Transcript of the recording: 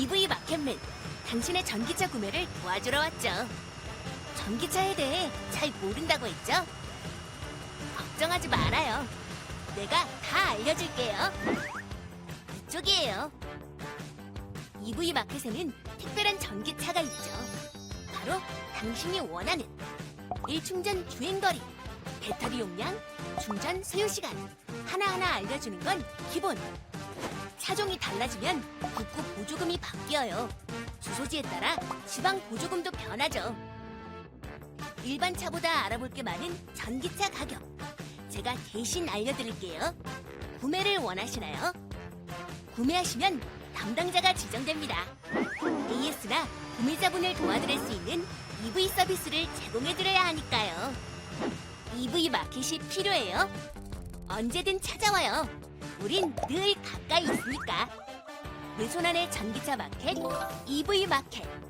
EV 마켓맨, 당신의 전기차 구매를 도와주러 왔죠. 전기차에 대해 잘 모른다고 했죠? 걱정하지 말아요. 내가 다 알려줄게요. 이쪽이에요. EV 마켓에는 특별한 전기차가 있죠. 바로 당신이 원하는 일충전 주행거리, 배터리 용량, 충전 소요 시간 하나하나 알려주는 건 기본. 차종이 달라지면 국고 보조금이 바뀌어요. 주소지에 따라 지방 보조금도 변하죠. 일반 차보다 알아볼 게 많은 전기차 가격. 제가 대신 알려드릴게요. 구매를 원하시나요? 구매하시면 담당자가 지정됩니다. AS나 구매자분을 도와드릴 수 있는 EV 서비스를 제공해드려야 하니까요. EV 마켓이 필요해요? 언제든 찾아와요. 우린 늘 가까이 있으니까. 내 손안의 전기차 마켓, EV 마켓.